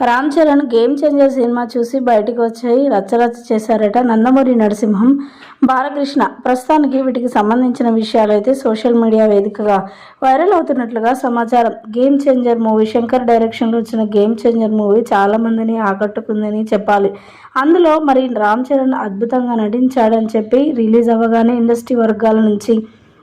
Ram Charan game changer cinema చూసి బయటికి వచ్చాయి. రచ్చరచ్చ చేశారట నందమూరి నరసింహం. బాలకృష్ణ ప్రస్తుతానికి వీటికి సంబంధించిన విషయాలైతే సోషల్ మీడియా వేదికగా వైరల్ అవుతున్నట్లుగా సమాచారం. గేమ్ చేంజర్ మూవీ శంకర్ డైరెక్షన్లో వచ్చిన గేమ్ చేంజర్ మూవీ చాలామందిని ఆకట్టుకుందని చెప్పాలి. అందులో మరి రామ్ చరణ్ అద్భుతంగా నటించాడని చెప్పి రిలీజ్ అవ్వగానే ఇండస్ట్రీ వర్గాల నుంచి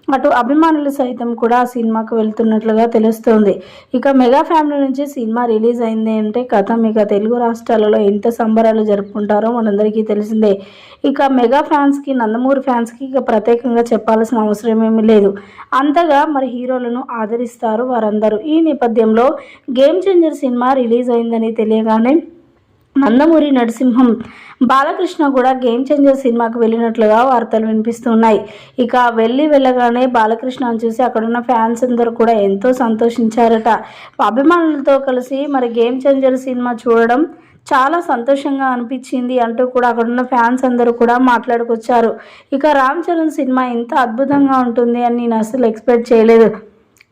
అటు అభిమానులు సైతం కూడా ఆ సినిమాకు వెళ్తున్నట్లుగా తెలుస్తోంది. ఇక మెగా ఫ్యామిలీ నుంచి సినిమా రిలీజ్ అయింది అంటే కథ ఇక తెలుగు రాష్ట్రాలలో ఎంత సంబరాలు జరుపుకుంటారో మనందరికీ తెలిసిందే. ఇక మెగా ఫ్యాన్స్కి నందమూరి ఫ్యాన్స్కి ఇక ప్రత్యేకంగా చెప్పాల్సిన అవసరం ఏమీ లేదు. అంతగా మరి హీరోలను ఆదరిస్తారు వారందరూ. ఈ నేపథ్యంలో గేమ్ చేంజర్ సినిమా రిలీజ్ అయిందని తెలియగానే నందమూరి నరసింహం. బాలకృష్ణ కూడా గేమ్ చేంజర్ సినిమాకు వెళ్ళినట్లుగా వార్తలు వినిపిస్తున్నాయి. ఇక వెళ్ళి వెళ్ళగానే బాలకృష్ణను చూసి అక్కడున్న ఫ్యాన్స్ అందరూ కూడా ఎంతో సంతోషించారట. అభిమానులతో కలిసి మరి గేమ్ చేంజర్ సినిమా చూడడం చాలా సంతోషంగా అనిపించింది అంటూ కూడా అక్కడున్న ఫ్యాన్స్ అందరూ కూడా మాట్లాడుకొచ్చారు. ఇక రామ్ చరణ్ సినిమా ఇంత అద్భుతంగా ఉంటుంది అని నేను అసలు ఎక్స్పెక్ట్ చేయలేదు.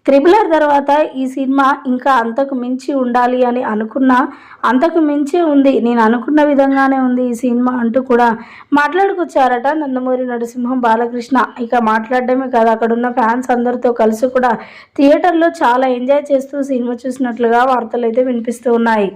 త్రిబులర్ ఆర్ తర్వాత ఈ సినిమా ఇంకా అంతకు మించి ఉండాలి అని అనుకున్నా అంతకు మించి ఉంది నేను అనుకున్న విధంగానే ఉంది ఈ సినిమా అంటూ కూడా మాట్లాడుకొచ్చారట నందమూరి నరసింహం బాలకృష్ణ. ఇక మాట్లాడడమే కాదు అక్కడ ఉన్న ఫ్యాన్స్ అందరితో కలిసి కూడా థియేటర్లో చాలా ఎంజాయ్ చేస్తూ సినిమా చూసినట్లుగా వార్తలు అయితే వినిపిస్తూ ఉన్నాయి.